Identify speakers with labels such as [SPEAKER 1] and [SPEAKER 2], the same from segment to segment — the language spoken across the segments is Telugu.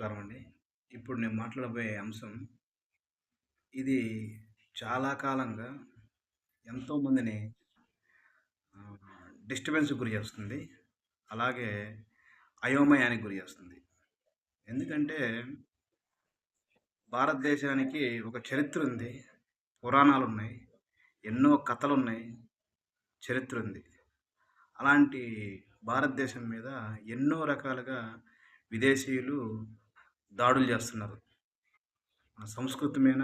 [SPEAKER 1] నమస్కారం అండి. ఇప్పుడు నేను మాట్లాడబోయే అంశం ఇది చాలా కాలంగా ఎంతోమందిని డిస్టర్బెన్స్ గురి చేస్తుంది. అలాగే అయోమయానికి గురి చేస్తుంది. ఎందుకంటే భారతదేశానికి ఒక చరిత్ర ఉంది. పురాణాలు ఉన్నాయి ఎన్నో కథలు ఉన్నాయి చరిత్ర ఉంది. అలాంటి భారతదేశం మీద ఎన్నో రకాలుగా విదేశీయులు దాడులు చేస్తున్నారు. మన సంస్కృతి మీద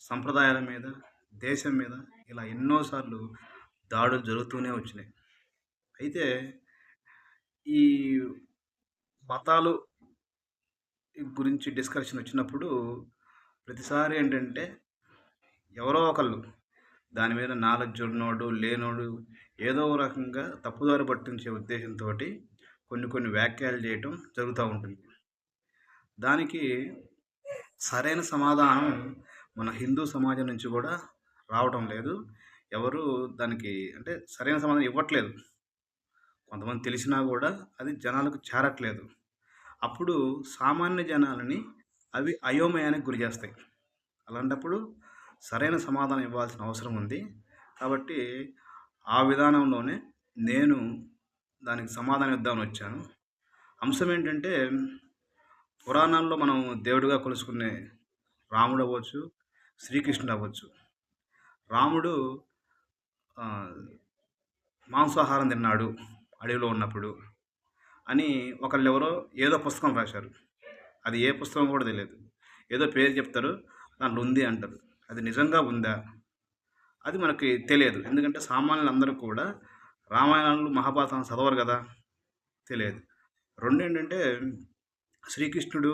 [SPEAKER 1] సంప్రదాయాల మీద దేశం మీద ఇలా ఎన్నోసార్లు దాడులు జరుగుతూనే వచ్చినాయి. అయితే ఈ మతాలు గురించి డిస్కషన్ వచ్చినప్పుడు ప్రతిసారి ఏంటంటే ఎవరో ఒకళ్ళు దాని మీద నాలెడ్జ్ ఉన్నోడు లేనోడు ఏదో రకంగా తప్పుదారి పట్టించే ఉద్దేశంతో కొన్ని కొన్ని వ్యాఖ్యలు చేయటం జరుగుతూ ఉంటుంది. దానికి సరైన సమాధానం మన హిందూ సమాజం నుంచి కూడా రావటం లేదు. ఎవరు దానికి అంటే సరైన సమాధానం ఇవ్వట్లేదు. కొంతమంది తెలిసినా కూడా అది జనాలకు చేరట్లేదు. అప్పుడు సామాన్య జనాలని అవి అయోమయానికి గురి చేస్తాయి. అలాంటప్పుడు సరైన సమాధానం ఇవ్వాల్సిన అవసరం ఉంది. కాబట్టి ఆ విధానంలోనే నేను దానికి సమాధానం ఇద్దామని వచ్చాను. అంశం ఏంటంటే పురాణాల్లో మనం దేవుడిగా కొలుసుకునే రాముడు అవ్వచ్చు శ్రీకృష్ణుడు అవ్వచ్చు. రాముడు మాంసాహారం తిన్నాడు అడవిలో ఉన్నప్పుడు అని ఒకళ్ళు ఎవరో ఏదో పుస్తకం రాశారు. అది ఏ పుస్తకం కూడా తెలియదు. ఏదో పేరు చెప్తారు దాంట్లో ఉంది అంటారు. అది నిజంగా ఉందా? అది మనకి తెలియదు. ఎందుకంటే సామాన్యులందరూ కూడా రామాయణాలు మహాభారతాలు చదవరు కదా? తెలియదు. రెండు ఏంటంటే శ్రీకృష్ణుడు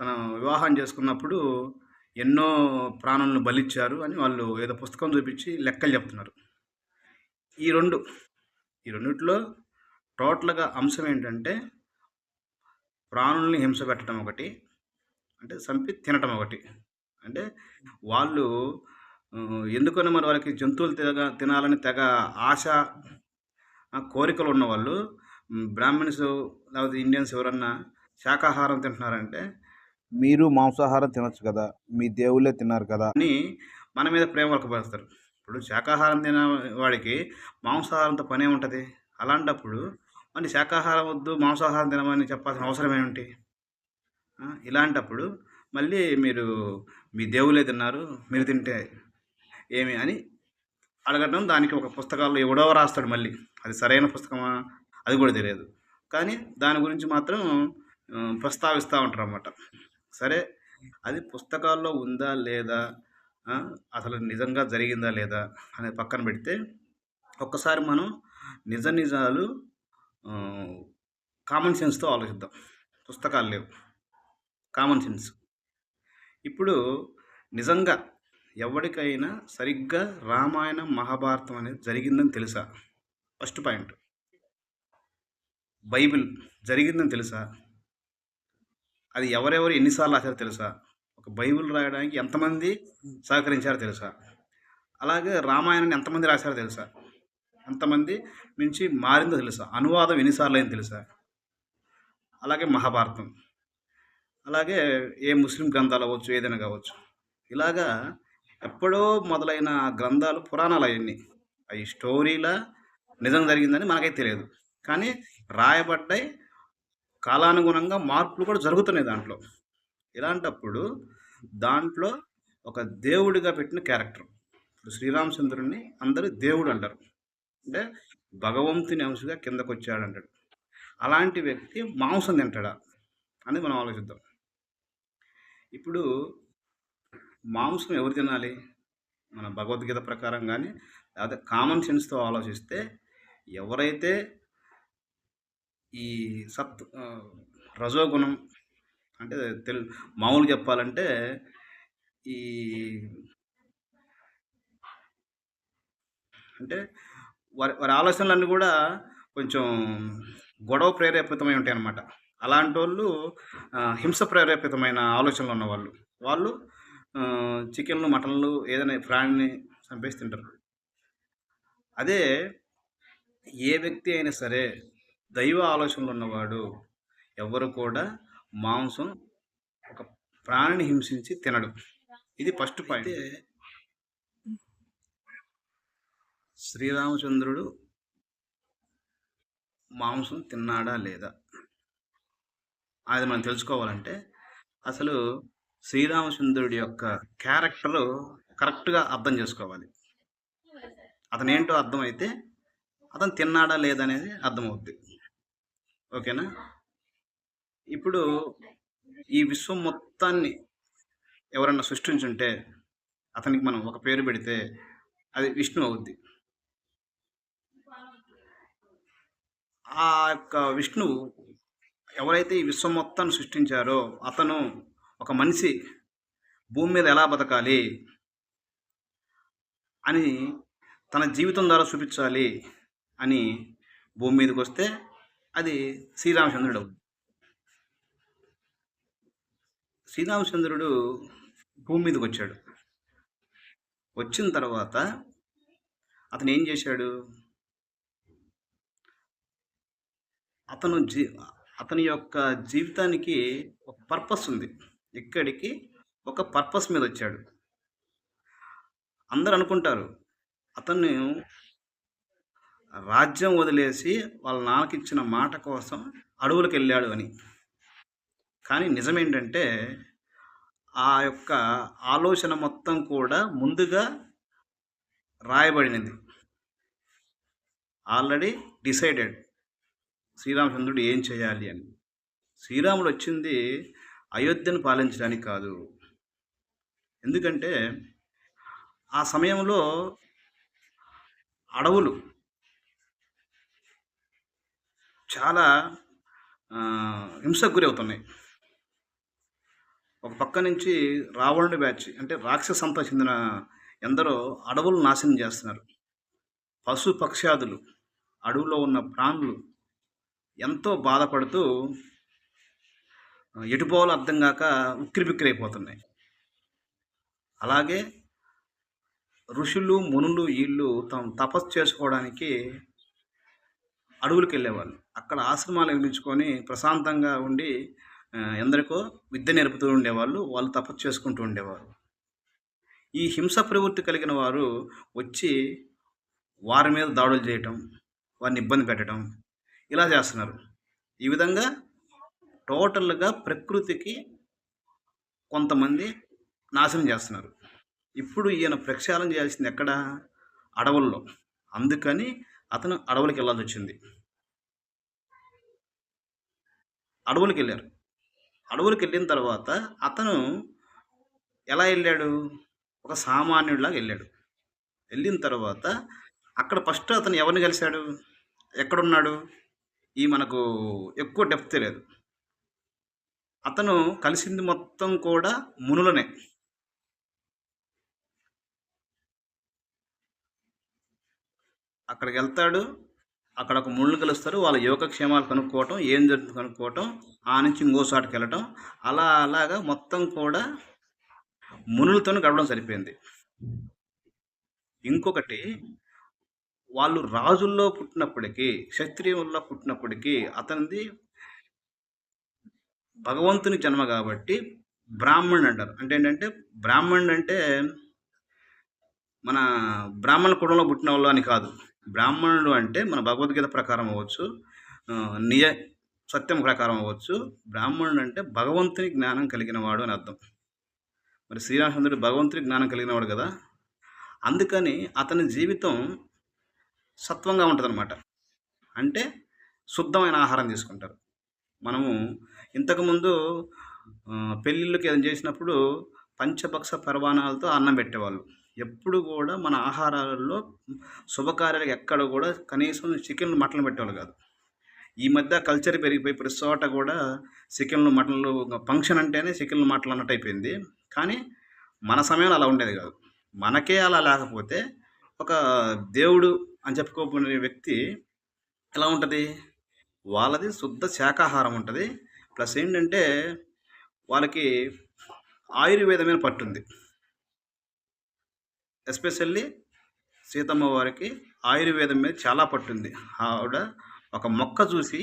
[SPEAKER 1] తన వివాహం చేసుకున్నప్పుడు ఎన్నో ప్రాణులను బలిచ్చారు అని వాళ్ళు ఏదో పుస్తకం చూపించి లెక్కలు చెప్తున్నారు. ఈ రెండు ఈ రెండిట్లో టోటల్గా అంశం ఏంటంటే ప్రాణుల్ని హింస పెట్టడం ఒకటి అంటే చంపి తినటం ఒకటి. అంటే వాళ్ళు ఎందుకని మరి వాళ్ళకి జంతువులు తెగ తినాలని తెగ ఆశ కోరికలు ఉన్నవాళ్ళు బ్రాహ్మణ్స్ లేకపోతే ఇండియన్స్ ఎవరన్నా శాకాహారం తింటున్నారంటే
[SPEAKER 2] మీరు మాంసాహారం తినొచ్చు కదా మీ దేవుళ్ళే తిన్నారు కదా
[SPEAKER 1] అని మన మీద ప్రేమ వర్కపరుస్తారు ఇప్పుడు శాకాహారం తిన వాడికి మాంసాహారంతో పనే ఉంటుంది. అలాంటప్పుడు మరి శాకాహారం వద్దు మాంసాహారం తినమని చెప్పాల్సిన అవసరం ఏమిటి? ఇలాంటప్పుడు మళ్ళీ మీరు మీ దేవులే తిన్నారు మీరు తింటే ఏమి అని అడగడం దానికి ఒక పుస్తకాల్లో ఎవడో రాస్తాడు మళ్ళీ. అది సరైన పుస్తకమా? అది కూడా తెలియదు. కానీ దాని గురించి మాత్రం ప్రస్తావిస్తూ ఉంటారు అన్నమాట సరే అది పుస్తకాల్లో ఉందా లేదా? అసలు నిజంగా జరిగిందా లేదా అనేది పక్కన పెడితే ఒక్కసారి మనం నిజ నిజాలు కామన్ సెన్స్తో ఆలోచిద్దాం. పుస్తకాలు లేవు. కామన్ సెన్స్ ఇప్పుడు నిజంగా ఎవరికైనా సరిగ్గా రామాయణం మహాభారతం అనేది జరిగిందని తెలుసా? First point. బైబిల్ జరిగిందని తెలుసా? అది ఎవరెవరు ఎన్నిసార్లు రాశారో తెలుసా? ఒక బైబిల్ రాయడానికి ఎంతమంది సహకరించారో తెలుసా? అలాగే రామాయణాన్ని ఎంతమంది రాశారో తెలుసా? ఎంతమంది నుంచి మారిందో తెలుసా? అనువాదం ఎన్నిసార్లు అయింది తెలుసా? అలాగే మహాభారతం. అలాగే ఏ ముస్లిం గ్రంథాలు అవ్వచ్చు ఏదైనా కావచ్చు. ఇలాగా ఎప్పుడో మొదలైన గ్రంథాలు పురాణాలు అవన్నీ. అవి స్టోరీలా నిజం జరిగిందని మనకైతే తెలియదు. కానీ రాయబడ్డాయి. కాలానుగుణంగా మార్పులు కూడా జరుగుతున్నాయి దాంట్లో. ఇలాంటప్పుడు దాంట్లో ఒక దేవుడిగా పెట్టిన క్యారెక్టర్. ఇప్పుడు శ్రీరామచంద్రుడిని అందరూ దేవుడు అంటారు. అంటే భగవంతుని అంశగా కిందకు వచ్చాడు అంటాడు అలాంటి వ్యక్తి మాంసం తింటాడా అని మనం ఆలోచిద్దాం. ఇప్పుడు మాంసం ఎవరు తినాలి? మన భగవద్గీత ప్రకారం కానీ లేకపోతే కామన్ సెన్స్తో ఆలోచిస్తే ఎవరైతే ఈ సత్ రజోగుణం అంటే తెలు మామూలుగా చెప్పాలంటే ఈ అంటే వారి వారి ఆలోచనలన్నీ కూడా కొంచెం గొడవ ప్రేరేపితమై ఉంటాయి అన్నమాట అలాంటి వాళ్ళు హింస ప్రేరేపితమైన ఆలోచనలు ఉన్నవాళ్ళు. వాళ్ళు చికెన్లు మటన్లు ఏదైనా ప్రాణిని చంపేసి తింటారు. అదే ఏ వ్యక్తి అయినా సరే దైవ ఆలోచనలు ఉన్నవాడు ఎవరు కూడా మాంసం ఒక ప్రాణిని హింసించి తినడు. ఇది ఫస్ట్ పాయింట్ శ్రీరామచంద్రుడు మాంసం తిన్నాడా లేదా? అది మనం తెలుసుకోవాలంటే అసలు శ్రీరామచంద్రుడి యొక్క క్యారెక్టర్ కరెక్ట్గా అర్థం చేసుకోవాలి. అతను ఏంటో అర్థమైతే అతను తిన్నాడా లేదనేది అర్థమవుద్ది. ఓకేనా? ఇప్పుడు ఈ విశ్వం మొత్తాన్ని ఎవరన్నా సృష్టించుంటే అతనికి మనం ఒక పేరు పెడితే అది విష్ణు అవుద్ది. ఆ యొక్క విష్ణువు ఎవరైతే ఈ విశ్వం మొత్తాన్ని సృష్టించారో అతను ఒక మనిషి భూమి మీద ఎలా బతకాలి అని తన జీవితం ద్వారా చూపించాలి అని భూమి మీదకి వస్తే అది శ్రీరామచంద్రుడు. శ్రీరామచంద్రుడు భూమి మీదకి వచ్చాడు. వచ్చిన తర్వాత అతను ఏం చేశాడు? అతను జీ అతని యొక్క జీవితానికి ఒక పర్పస్ ఉంది. ఇక్కడికి ఒక పర్పస్ మీద వచ్చాడు. అందరు అనుకుంటారు అతన్ని రాజ్యం వదిలేసి వాళ్ళ నాన్నకి ఇచ్చిన మాట కోసం అడవులకు వెళ్ళాడు అని. కానీ నిజమేంటంటే ఆ యొక్క ఆలోచన మొత్తం కూడా ముందుగా రాయబడినది. ఆల్రెడీ డిసైడెడ్ శ్రీరామచంద్రుడు ఏం చేయాలి అని. శ్రీరాముడు వచ్చింది అయోధ్యను పాలించడానికి కాదు. ఎందుకంటే ఆ సమయంలో అడవులు చాలా హింసకు గురి అవుతున్నాయి. ఒక పక్క నుంచి రావణుడి బ్యాచ్ అంటే రాక్షసంతా చెందిన ఎందరో అడవులు నాశనం చేస్తున్నారు. పశు పక్ష్యాదులు అడవులో ఉన్న ప్రాణులు ఎంతో బాధపడుతూ ఎటుపోవాలో అర్థం కాక ఉక్కిరిబిక్కిరైపోతున్నాయి. అలాగే ఋషులు మునులు వీళ్ళు తమ తపస్సు చేసుకోవడానికి అడవులకు వెళ్ళేవాళ్ళు అక్కడ ఆశ్రమాలు నిర్మించుకొని ప్రశాంతంగా ఉండి ఎందరికో విద్య నేర్పుతూ ఉండేవాళ్ళు వాళ్ళు తపస్సు చేసుకుంటూ ఉండేవారు. ఈ హింస ప్రవృత్తి కలిగిన వారు వచ్చి వారి మీద దాడులు చేయటం వారిని ఇబ్బంది పెట్టడం ఇలా చేస్తున్నారు. ఈ విధంగా టోటల్గా ప్రకృతికి కొంతమంది నాశనం చేస్తున్నారు. ఇప్పుడు ఈయన ప్రక్షాళన చేయాల్సింది ఎక్కడ? అడవుల్లో. అందుకని అతను అడవులకు వెళ్ళాల్సి వచ్చింది. అడవులకు వెళ్ళారు అడవులకు వెళ్ళిన తర్వాత అతను ఎలా వెళ్ళాడు? ఒక సామాన్యుడిలాగా వెళ్ళాడు. వెళ్ళిన తర్వాత అక్కడ ఫస్ట్ అతను ఎవరిని కలిశాడు? ఎక్కడున్నాడు? ఈ మనకు ఎక్కువ డెప్త్ లేదు అతను కలిసింది మొత్తం కూడా మునులనే. అక్కడికి వెళ్తాడు. అక్కడ ఒక ముళ్ళు కలుస్తారు వాళ్ళ యోగక్షేమాలు కనుక్కోవటం ఏం జరుగుతుంది కనుక్కోవటం ఆ నుంచి ఇంకో చోటకి వెళ్ళటం. అలా అలాగా మొత్తం కూడా మునులతో గడవడం సరిపోయింది. ఇంకొకటి వాళ్ళు రాజుల్లో పుట్టినప్పటికీ క్షత్రియుల్లో పుట్టినప్పటికీ అతనిది భగవంతుని జన్మ కాబట్టి బ్రాహ్మణుడు అంటారు. అంటే ఏంటంటే బ్రాహ్మణుడు అంటే మన బ్రాహ్మణ కుటుంబంలో పుట్టిన వాళ్ళు అని కాదు. బ్రాహ్మణుడు అంటే మన భగవద్గీత ప్రకారం అవ్వచ్చు నియ నిజ సత్యం ప్రకారం అవ్వచ్చు. బ్రాహ్మణుడు అంటే భగవంతుని జ్ఞానం కలిగిన వాడు అని అర్థం. మరి శ్రీరామచంద్రుడు భగవంతుని జ్ఞానం కలిగిన వాడు కదా? అందుకని అతని జీవితం సత్వంగా ఉంటుందన్నమాట. అంటే శుద్ధమైన ఆహారం తీసుకుంటారు. మనము ఇంతకుముందు పెళ్ళిళ్ళకి ఏదైనా చేసినప్పుడు పంచభక్ష పర్వాణాలతో అన్నం పెట్టేవాళ్ళు. ఎప్పుడు కూడా మన ఆహారాలలో శుభకార్యాలకు ఎక్కడ కూడా కనీసం చికెన్లు మటన్లు పెట్టేవాళ్ళు కాదు. ఈ మధ్య కల్చర్ పెరిగిపోయి ప్రతి చోట కూడా చికెన్లు మటన్లు ఫంక్షన్ అంటేనే చికెన్లు మటన్లు అన్నట్టు అయిపోయింది. కానీ మన సమయంలో అలా ఉండేది కాదు. మనకే అలా లేకపోతే ఒక దేవుడు అని చెప్పుకోబోయే వ్యక్తి ఎలా ఉంటుంది? వాళ్ళది శుద్ధ శాకాహారం ఉంటుంది. ప్లస్ ఏంటంటే వాళ్ళకి ఆయుర్వేదమైన పట్టుంది. ఎస్పెషల్లీ సీతమ్మ వారికి ఆయుర్వేదం మీద చాలా పట్టుంది. ఆవిడ ఒక మొక్క చూసి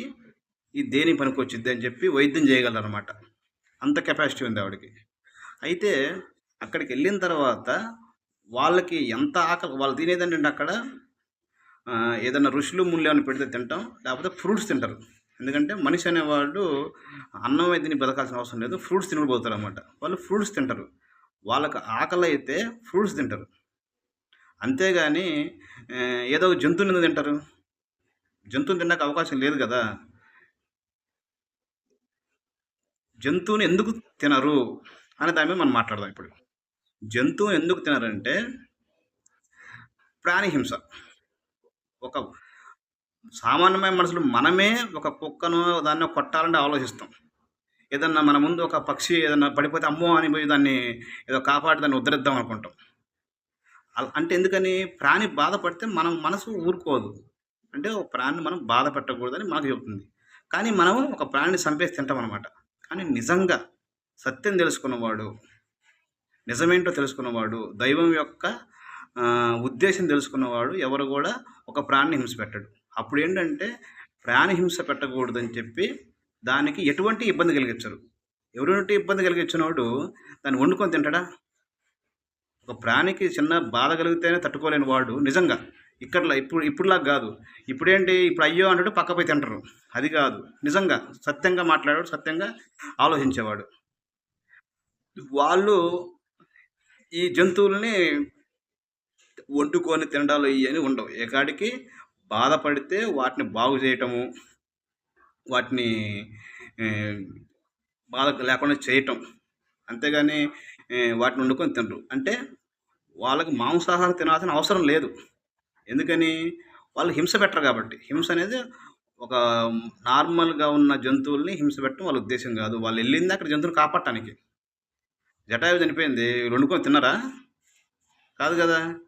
[SPEAKER 1] ఈ దేని పనికొచ్చిద్ది అని చెప్పి వైద్యం చేయగలరు అనమాట అంత కెపాసిటీ ఉంది ఆవిడకి. అయితే అక్కడికి వెళ్ళిన తర్వాత వాళ్ళకి ఎంత ఆకలి వాళ్ళు తినేదంటే అక్కడ ఏదైనా ఋషులు ముళ్ళు ఏమైనా పెడితే తింటాం లేకపోతే ఫ్రూట్స్ తింటారు. ఎందుకంటే మనిషి అనేవాళ్ళు అన్నం అయితే తిని బతకాల్సిన అవసరం లేదు ఫ్రూట్స్ తినబోతారు అనమాట వాళ్ళు ఫ్రూట్స్ తింటారు. వాళ్ళకి ఆకలి అయితే ఫ్రూట్స్ తింటారు. అంతేగాని ఏదో ఒక జంతువుని ఎందుకు తింటారు? జంతువుని తినడానికి అవకాశం లేదు కదా. జంతువుని ఎందుకు తినరు? అనే దాని మీద మనం మాట్లాడదాం ఇప్పుడు. జంతువుని ఎందుకు తినరంటే ప్రాణిహింస ఒక సామాన్యమైన మనుషులు మనమే ఒక కుక్కను దాన్ని కొట్టాలంటే ఆలోచిస్తాం. ఏదన్నా మన ముందు ఒక పక్షి ఏదన్నా పడిపోతే అమ్మో అని పోయి దాన్ని ఏదో కాపాడి దాన్ని ఉద్ధరిద్దాం అనుకుంటాం. అంటే ఎందుకని? ప్రాణి బాధపడితే మనం మనసు ఊరుకోదు. అంటే ఒక ప్రాణిని మనం బాధ పెట్టకూడదని మనకు చెబుతుంది కానీ మనం ఒక ప్రాణిని చంపేసి తింటాం అనమాట కానీ నిజంగా సత్యం తెలుసుకున్నవాడు నిజమేంటో తెలుసుకున్నవాడు దైవం యొక్క ఉద్దేశం తెలుసుకున్నవాడు ఎవరు కూడా ఒక ప్రాణిని హింస పెట్టడు. అప్పుడు ఏంటంటే ప్రాణి హింస పెట్టకూడదని చెప్పి దానికి ఎటువంటి ఇబ్బంది కలిగించరు. ఎవరి ఇబ్బంది కలిగించినవాడు దాన్ని వండుకొని తింటాడా? ఒక ప్రాణికి చిన్న బాధ కలిగితేనే తట్టుకోలేని వాడు నిజంగా. ఇక్కడలా ఇప్పుడు ఇప్పుడులా కాదు. ఇప్పుడేంటి? ఇప్పుడు అయ్యో అంటాడు పక్కపోయి తింటారు. అది కాదు. నిజంగా సత్యంగా మాట్లాడాడు సత్యంగా ఆలోచించేవాడు. వాళ్ళు ఈ జంతువుల్ని వండుకొని తినడాలు ఇవన్నీ ఉండవు. ఏకాడికి బాధపడితే వాటిని బాగు చేయటము వాటిని బాధ లేకుండా చేయటం. అంతేగాని వాటిని వండుకొని తినరు. అంటే వాళ్ళకి మాంసాహారం తినాల్సిన అవసరం లేదు. ఎందుకని? వాళ్ళు హింస పెట్టరు కాబట్టి. హింస అనేది ఒక నార్మల్గా ఉన్న జంతువుల్ని హింస పెట్టడం వాళ్ళ ఉద్దేశం కాదు. వాళ్ళు వెళ్ళింది అక్కడ జంతువుని కాపాడటానికి. జటాయు చనిపోయింది. వండుకొని తిన్నారా? కాదు కదా.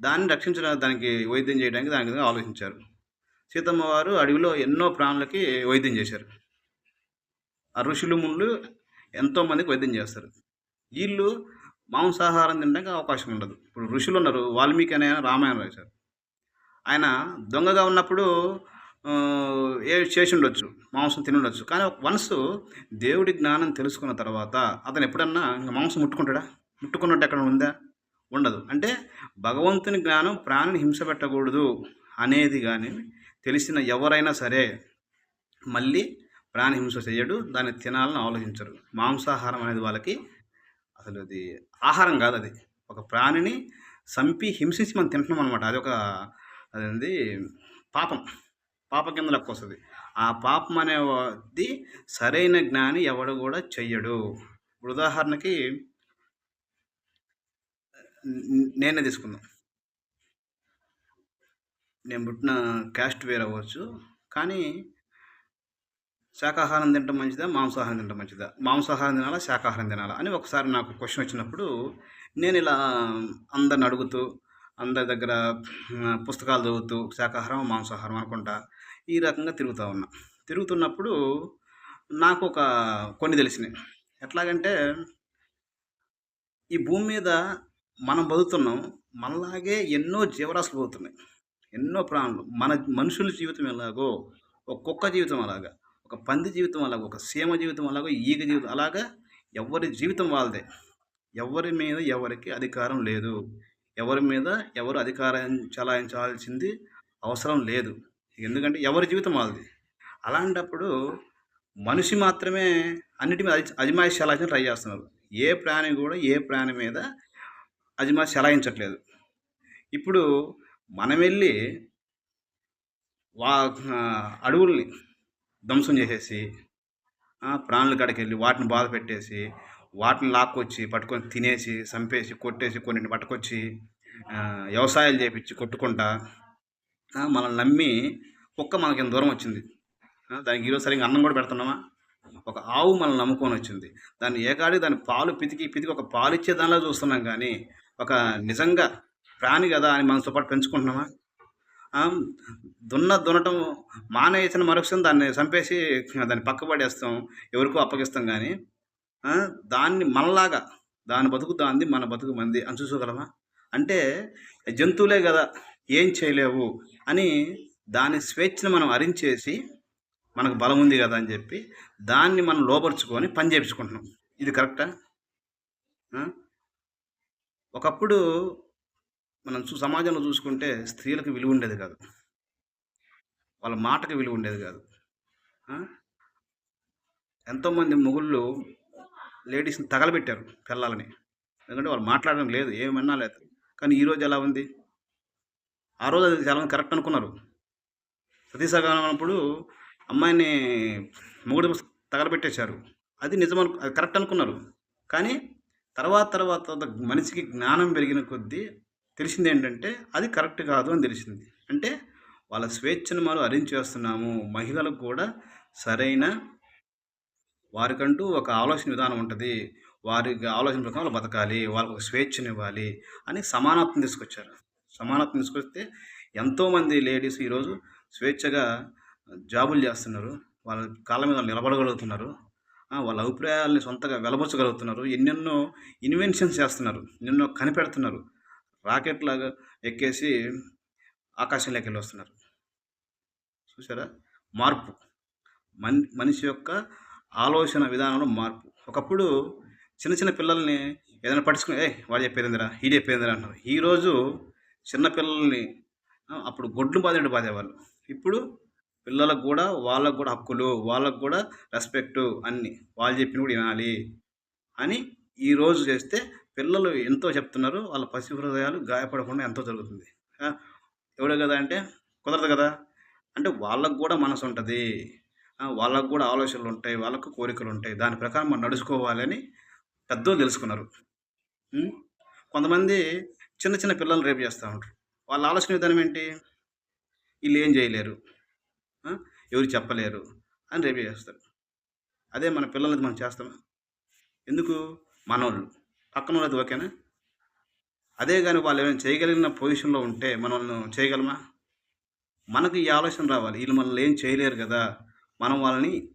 [SPEAKER 1] దాన్ని రక్షించడానికి దానికి వైద్యం చేయడానికి దాని విధంగా ఆలోచించారు. సీతమ్మ వారు అడవిలో ఎన్నో ప్రాణులకి వైద్యం చేశారు. ఆ ఋషులు ముళ్ళు ఎంతోమందికి వైద్యం చేస్తారు. వీళ్ళు మాంసాహారం తినడానికి అవకాశం ఉండదు. ఇప్పుడు ఋషులు ఉన్నారు వాల్మీకి అనే రామాయణం రాశారు. ఆయన దొంగగా ఉన్నప్పుడు ఏ చేసి ఉండొచ్చు మాంసం తిని ఉండొచ్చు. కానీ వన్స్ దేవుడి జ్ఞానం తెలుసుకున్న తర్వాత అతను ఎప్పుడన్నా ఇంకా మాంసం ముట్టుకుంటాడా? ముట్టుకున్నట్టు ఎక్కడ ఉందా? ఉండదు. అంటే భగవంతుని జ్ఞానం ప్రాణిని హింస పెట్టకూడదు అనేది కానీ తెలిసిన ఎవరైనా సరే మళ్ళీ ప్రాణి హింస చేయడు దాన్ని తినాలని ఆలోచించరు. మాంసాహారం అనేది వాళ్ళకి అసలు అది ఆహారం కాదు అది. ఒక ప్రాణిని చంపి హింసించి మనం తింటున్నాం అనమాట అది ఒక అదేంది? పాపం. పాప కింద లెక్క వస్తుంది. ఆ పాపం అనేది సరైన జ్ఞాని ఎవడు కూడా చెయ్యడు. ఇప్పుడు ఉదాహరణకి నేనే తీసుకుందాం. నేను పుట్టిన క్యాస్ట్ వేర్ అవ్వచ్చు. కానీ శాకాహారం తినడం మంచిదా? మాంసాహారం తినడం మంచిదా? మాంసాహారం తినాలా? శాకాహారం తినాలా? అని ఒకసారి నాకు క్వశ్చన్ వచ్చినప్పుడు నేను ఇలా అందరిని అడుగుతూ అందరి దగ్గర పుస్తకాలు చదువుతూ శాకాహారం మాంసాహారం అనుకుంటా ఈ రకంగా తిరుగుతూ ఉన్నా. తిరుగుతున్నప్పుడు నాకు ఒక కొన్ని తెలిసినాయి. ఎట్లాగంటే ఈ భూమి మీద మనం బతుకుతున్నాం మనలాగే ఎన్నో జీవరాశులు పోతున్నాయి ఎన్నో ప్రాణులు. మన మనుషుల జీవితం ఎలాగో ఒక కుక్క జీవితం అలాగా. ఒక పంది జీవితం అలాగ ఒక సీమ జీవితం అలాగో ఈగ జీవితం అలాగా ఎవరి జీవితం వాళ్ళదే. ఎవరి మీద ఎవరికి అధికారం లేదు. ఎవరి మీద ఎవరు అధికారం చలాయించాల్సింది అవసరం లేదు. ఎందుకంటే ఎవరి జీవితం వాళ్ళది. అలాంటప్పుడు మనిషి మాత్రమే అన్నిటి మీద అజి- అజమాయిషి చలాయించడం ట్రై చేస్తున్నారు. ఏ ప్రాణి కూడా ఏ ప్రాణి మీద అజమాయి చలాయించట్లేదు. ఇప్పుడు మనం వెళ్ళి వా అడవుల్ని ధ్వంసం చేసేసి ప్రాణుల కాడికి వెళ్ళి వాటిని బాధ పెట్టేసి వాటిని లాక్కొచ్చి పట్టుకొని తినేసి చంపేసి కొట్టేసి కొన్నింటిని పట్టుకొచ్చి వ్యవసాయాలు చేపించి కొట్టుకుంటా మనల్ని నమ్మి కుక్క మనకి ఇంత దూరం వచ్చింది. దానికి ఈరోజు సరిగ్గా అన్నం కూడా పెడుతున్నామా? ఒక ఆవు మనల్ని నమ్ముకొని వచ్చింది. దాన్ని ఏకాడి దాని పాలు పితికి పితికి ఒక పాలు ఇచ్చే దానిలో చూస్తున్నాం కానీ ఒక నిజంగా ప్రాణి కదా అని మనతో పాటు పెంచుకుంటున్నామా? దున్న దున్నటం మానేసిన మరుక్షణం దాన్ని చంపేసి దాన్ని పక్కబడేస్తాం ఎవరికో అప్పగిస్తాం కానీ దాన్ని మనలాగా దాని బతుకు దాంది మన బతుకు మంది అని చూసుకోగలమా? అంటే జంతువులే కదా ఏం చేయలేవు అని దాని స్వేచ్ఛను మనం అరించేసి మనకు బలం ఉంది కదా అని చెప్పి దాన్ని మనం లోపరుచుకొని పని చేయించుకుంటున్నాం ఇది కరెక్టా? ఒకప్పుడు మనం చూ సమాజంలో చూసుకుంటే స్త్రీలకు విలువ ఉండేది కాదు. వాళ్ళ మాటకి విలువ ఉండేది కాదు. ఎంతోమంది మొగుళ్ళు లేడీస్ని తగలబెట్టారు పిల్లలని. ఎందుకంటే వాళ్ళు మాట్లాడడం లేదు ఏమన్నా లేదు. కానీ ఈరోజు ఎలా ఉంది? ఆ రోజు అది చాలామంది కరెక్ట్ అనుకున్నారు. సతీసగానం అన్నప్పుడు అమ్మాయిని మొగుడు తగలబెట్టేశారు. అది నిజం అది కరెక్ట్ అనుకున్నారు. కానీ తర్వాత తర్వాత మనిషికి జ్ఞానం పెరిగిన కొద్దీ తెలిసింది ఏంటంటే అది కరెక్ట్ కాదు అని తెలిసింది. అంటే వాళ్ళ స్వేచ్ఛను మనం చేస్తున్నాము మహిళలకు కూడా సరైన వారికంటూ ఒక ఆలోచన విధానం ఉంటుంది. వారి ఆలోచన ప్రకారం వాళ్ళు బతకాలి. వాళ్ళకు ఒక స్వేచ్ఛను ఇవ్వాలి అని సమానత్వం తీసుకొచ్చారు. సమానత్వం తీసుకొస్తే ఎంతోమంది లేడీస్ ఈరోజు స్వేచ్ఛగా జాబులు చేస్తున్నారు. వాళ్ళ కాళ్ళ మీద వాళ్ళు నిలబడగలుగుతున్నారు. వాళ్ళ అభిప్రాయాలని సొంతగా వెలబుచ్చగలుగుతున్నారు. ఎన్నెన్నో ఇన్వెన్షన్స్ చేస్తున్నారు. ఎన్నెన్నో కనిపెడుతున్నారు. రాకెట్ లాగా ఎక్కేసి ఆకాశంలోకి వెళ్ళి వస్తున్నారు. చూసారా మార్పు. మన్ మనిషి యొక్క ఆలోచన విధానంలో మార్పు. ఒకప్పుడు చిన్న చిన్న పిల్లల్ని ఏదైనా పట్టించుకుని ఏ వాడు చెప్పేదిందిరా ఈ చెప్పేదిరా అంటారు ఈరోజు చిన్నపిల్లల్ని అప్పుడు గొడ్లు బాధేడు బాధేవాళ్ళు. ఇప్పుడు పిల్లలకు కూడా వాళ్ళకు కూడా హక్కులు వాళ్ళకు కూడా రెస్పెక్టు అన్ని. వాళ్ళు చెప్పిన కూడా వినాలి అని ఈరోజు చేస్తే పిల్లలు ఎంతో చెప్తున్నారు వాళ్ళ పసి హృదయాలు గాయపడకుండా ఎంతో జరుగుతుంది. ఎవడో ఎవడే కదా అంటే కుదరదు కదా. అంటే వాళ్ళకు కూడా మనసు ఉంటుంది. వాళ్ళకు కూడా ఆలోచనలు ఉంటాయి వాళ్ళకు కోరికలు ఉంటాయి. దాని ప్రకారం మనం నడుచుకోవాలని పెద్దోళ్ళు తెలుసుకున్నారు. కొంతమంది చిన్న చిన్న పిల్లల్ని రేపు చేస్తూ ఉంటారు. వాళ్ళ ఆలోచన విధానం ఏంటి? వీళ్ళు ఏం చేయలేరు. ఎవరు చెప్పలేరు అని రేపు చేస్తారు. అదే మన పిల్లలది మనం చేస్తాం. ఎందుకు? మనోళ్ళు. పక్కన వాళ్ళది ఓకేనా? అదే కానీ వాళ్ళు ఏమైనా చేయగలిగిన పొజిషన్లో ఉంటే మనం చేయగలమా? మనకు ఈ ఆలోచన రావాలి. వీళ్ళు మనల్ని ఏం చేయలేరు కదా. మనం వాళ్ళని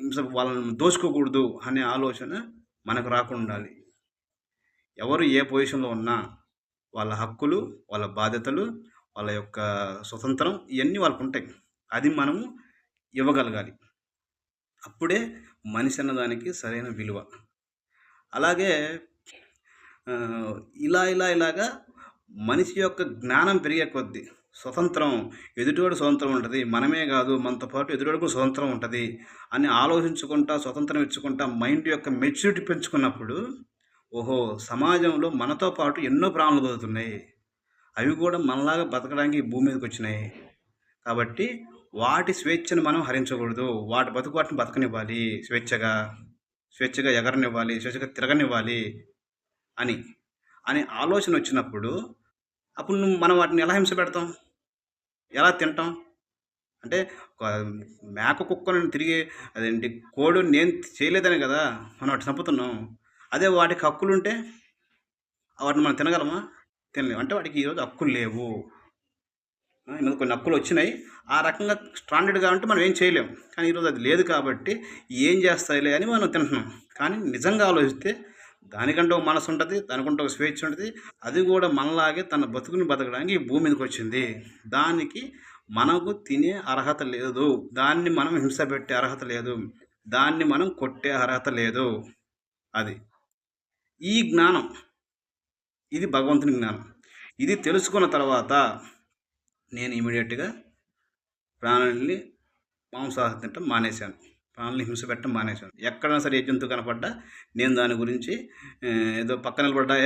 [SPEAKER 1] హింస వాళ్ళని దోచుకోకూడదు అనే ఆలోచన మనకు రాకుండా ఉండాలి. ఎవరు ఏ పొజిషన్లో ఉన్నా వాళ్ళ హక్కులు వాళ్ళ బాధ్యతలు వాళ్ళ యొక్క స్వతంత్రం ఇవన్నీ వాళ్ళకు ఉంటాయి. అది మనము ఇవ్వగలగాలి. అప్పుడే మనిషి అన్నదానికి సరైన విలువ. అలాగే ఇలా ఇలా ఇలాగా మనిషి యొక్క జ్ఞానం పెరిగే కొద్దీ స్వతంత్రం ఎదుటివాడు స్వతంత్రం ఉంటుంది మనమే కాదు మనతో పాటు ఎదుటివాడు కూడా స్వతంత్రం ఉంటుంది అని ఆలోచించుకుంటా స్వతంత్రం ఇచ్చుకుంటా మైండ్ యొక్క మెచ్యూరిటీ పెంచుకున్నప్పుడు ఓహో సమాజంలో మనతో పాటు ఎన్నో ప్రాణులు బతుకుతున్నాయి అవి కూడా మనలాగా బతకడానికి భూమి మీదకి వచ్చినాయి. కాబట్టి వాటి స్వేచ్ఛను మనం హరించకూడదు. వాటి బతుకు వాటిని బతకనివ్వాలి. స్వేచ్ఛగా స్వేచ్ఛగా ఎగరనివ్వాలి స్వేచ్ఛగా తిరగనివ్వాలి. అని అనే ఆలోచన వచ్చినప్పుడు అప్పుడు నువ్వు మనం వాటిని ఎలా హింస పెడతాం? ఎలా తింటాం? అంటే ఒక మేక కుక్కను తిరిగి అదేంటి కోడు నేను చేయలేదనే కదా మనం వాటి చంపుతున్నాం. అదే వాటికి హక్కులు ఉంటే వాటిని మనం తినగలమా? తినలేము. అంటే వాటికి ఈరోజు హక్కులు లేవు. ఈరోజు కొన్ని హక్కులు వచ్చినాయి. ఆ రకంగా స్టాండర్డ్గా ఉంటే మనం ఏం చేయలేం. కానీ ఈరోజు అది లేదు కాబట్టి ఏం చేస్తాయిలే అని మనం తింటున్నాం. కానీ నిజంగా ఆలోచిస్తే దానికంటే ఒక మనసు ఉంటుంది దానికంటూ ఒక స్వేచ్ఛ ఉంటుంది. అది కూడా మనలాగే తన బతుకుని బతకడానికి ఈ భూమి మీదకి వచ్చింది. దానికి మనకు తినే అర్హత లేదు. దాన్ని మనం హింస పెట్టే అర్హత లేదు. దాన్ని మనం కొట్టే అర్హత లేదు. అది. ఈ జ్ఞానం ఇది భగవంతుని జ్ఞానం. ఇది తెలుసుకున్న తర్వాత నేను ఇమీడియట్గా ప్రాణుల్ని మాంసాహారం తింటం మానేశాను. ప్రాణాలను హింస పెట్టడం మానేశాను. ఎక్కడైనా సరే ఏ జంతువు కనపడ్డా నేను దాని గురించి ఏదో పక్కన నిలబడ్డా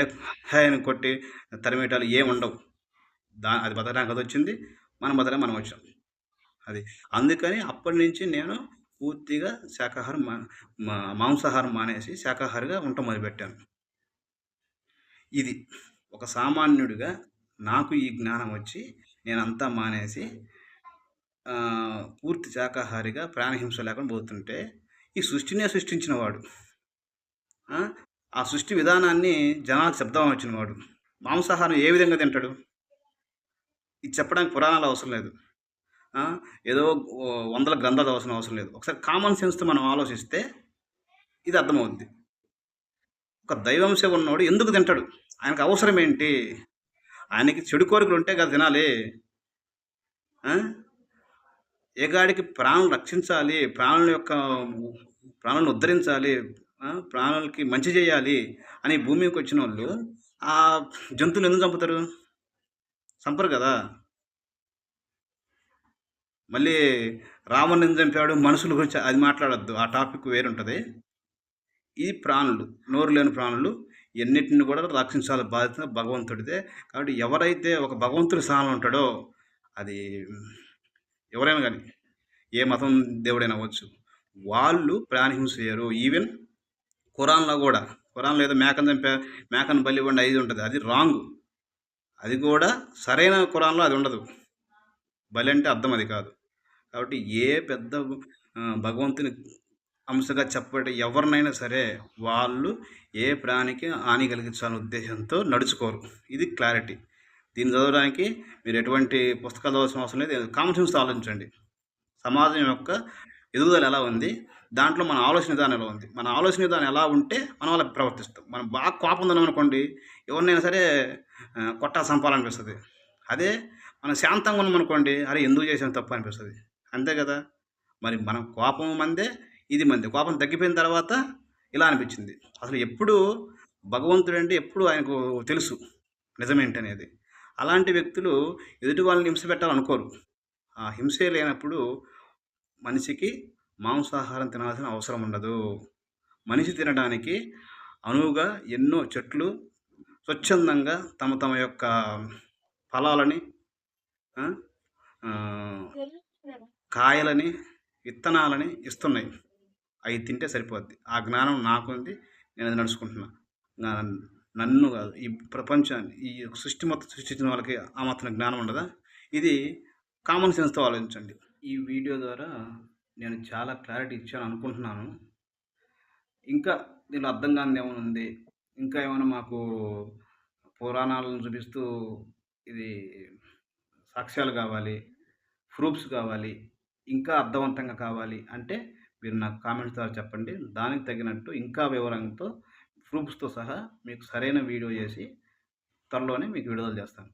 [SPEAKER 1] హాయని కొట్టి తరిమేటాలు ఏం ఉండవు. దా అది బతకడానికి అది వచ్చింది మనం బతకడానికి మనం వచ్చాం. అది అందుకని అప్పటి నుంచి నేను పూర్తిగా శాకాహారం మా మాంసాహారం మానేసి శాకాహారిగా ఉంట మొదలుపెట్టాను. ఇది ఒక సామాన్యుడిగా నాకు ఈ జ్ఞానం వచ్చి నేను అంతా మానేసి పూర్తి శాకాహారిగా ప్రాణహింస లేకుండా పోతుంటే ఈ సృష్టినే సృష్టించిన వాడు ఆ, సృష్టి విధానాన్ని జనాలకు శబ్దం వచ్చినవాడు. మాంసాహారం ఏ విధంగా తింటాడు? ఇది చెప్పడానికి పురాణాలు అవసరం లేదు. ఏదో వందల గ్రంథాలు అవసరం అవసరం లేదు. ఒకసారి కామన్ సెన్స్తో మనం ఆలోచిస్తే ఇది అర్థమవుద్ది. ఒక దైవంశ ఉన్నవాడు ఎందుకు తింటాడు? ఆయనకు అవసరం ఏంటి? ఆయనకి చెడు కోరికలు ఉంటే కదా తినాలి. ఏగాడికి ఏ ప్రాణం రక్షించాలి ప్రాణుల యొక్క ప్రాణాలను ఉద్ధరించాలి ప్రాణులకి మంచి చేయాలి అని భూమికి వచ్చిన వాళ్ళు ఆ జంతువులు ఎందుకు చంపుతారు? చంపరు కదా. మళ్ళీ రావణ్ ఎందుకు చంపాడు? మనుషుల గురించి అది మాట్లాడద్దు ఆ టాపిక్ వేరుంటుంది. ఈ ప్రాణులు నోరు లేని ప్రాణులు ఎన్నిటిని కూడా రక్షించాలి బాధ్యత భగవంతుడిదే. కాబట్టి ఎవరైతే ఒక భగవంతుడి స్థానంలో ఉంటాడో అది ఎవరైనా కానీ ఏ మతం దేవుడైనా అవ్వచ్చు. వాళ్ళు ప్రాణహింస చేయరు ఈవెన్ ఖురాన్లో కూడా ఖురాన్లో ఏదో మేకను చంపే మేకను బలి ఇవ్వండి అది ఉంటుంది. అది రాంగ్ అది కూడా సరైన ఖురాన్లో అది ఉండదు. బలి అంటే అర్థం అది కాదు. కాబట్టి ఏ పెద్ద భగవంతుని అంశగా చెప్పబడే ఎవరినైనా సరే వాళ్ళు ఏ ప్రాణికి హాని కలిగించాలనే ఉద్దేశంతో నడుచుకోరు. ఇది క్లారిటీ దీన్ని చదవడానికి మీరు ఎటువంటి పుస్తకాలు చదవాల్సిన అవసరం లేదు. కామన్ సెన్స్ ఆలోచించండి. సమాజం యొక్క ఎదుగుదల ఎలా ఉంది? దాంట్లో మన ఆలోచన విధానం ఎలా ఉంది? మన ఆలోచన విధానం ఎలా ఉంటే మనం అలా ప్రవర్తిస్తాం. మనం బాగా కోపం ఉందని అనుకోండి ఎవరినైనా సరే కొట్టా చంపాలనిపిస్తుంది అదే మనం శాంతంగా ఉన్నామనుకోండి అరే ఎందుకు చేసాం తప్పు అనిపిస్తుంది. అంతే కదా? మరి మనం కోపం మందే ఇది మందే. కోపం తగ్గిపోయిన తర్వాత ఇలా అనిపించింది. అసలు ఎప్పుడు భగవంతుడు అంటే ఎప్పుడు ఆయనకు తెలుసు. నిజమేంటనేది. అలాంటి వ్యక్తులు ఎదుటి వాళ్ళని హింస పెట్టాలనుకోరు. ఆ హింసే లేనప్పుడు మనిషికి మాంసాహారం తినాల్సిన అవసరం ఉండదు. మనిషి తినడానికి అనువుగా ఎన్నో చెట్లు స్వచ్ఛందంగా తమ తమ యొక్క ఫలాలని కాయలని విత్తనాలని ఇస్తున్నాయి. అవి తింటే సరిపోద్ది. ఆ జ్ఞానం నాకుంది. నేను అది నడుచుకుంటున్నా. నన్ను కాదు ఈ ప్రపంచాన్ని ఈ సృష్టి మొత్తం సృష్టించిన వాళ్ళకి ఆ మాత్రం జ్ఞానం ఉండదా? ఇది కామన్ సెన్స్తో ఆలోచించండి. ఈ వీడియో ద్వారా నేను చాలా క్లారిటీ ఇచ్చాను అనుకుంటున్నాను. ఇంకా దీనిలో అర్థం కానిది ఏమైనా ఉంది? ఇంకా ఏమైనా మాకు పురాణాలను చూపిస్తూ ఇది సాక్ష్యాలు కావాలి ప్రూఫ్స్ కావాలి ఇంకా అర్థవంతంగా కావాలి అంటే మీరు నాకు కామెంట్స్ ద్వారా చెప్పండి. దానికి తగినట్టు ఇంకా వివరంతో ప్రూఫ్స్తో సహా మీకు సరైన వీడియో చేసి త్వరలోనే మీకు విడుదల చేస్తాను.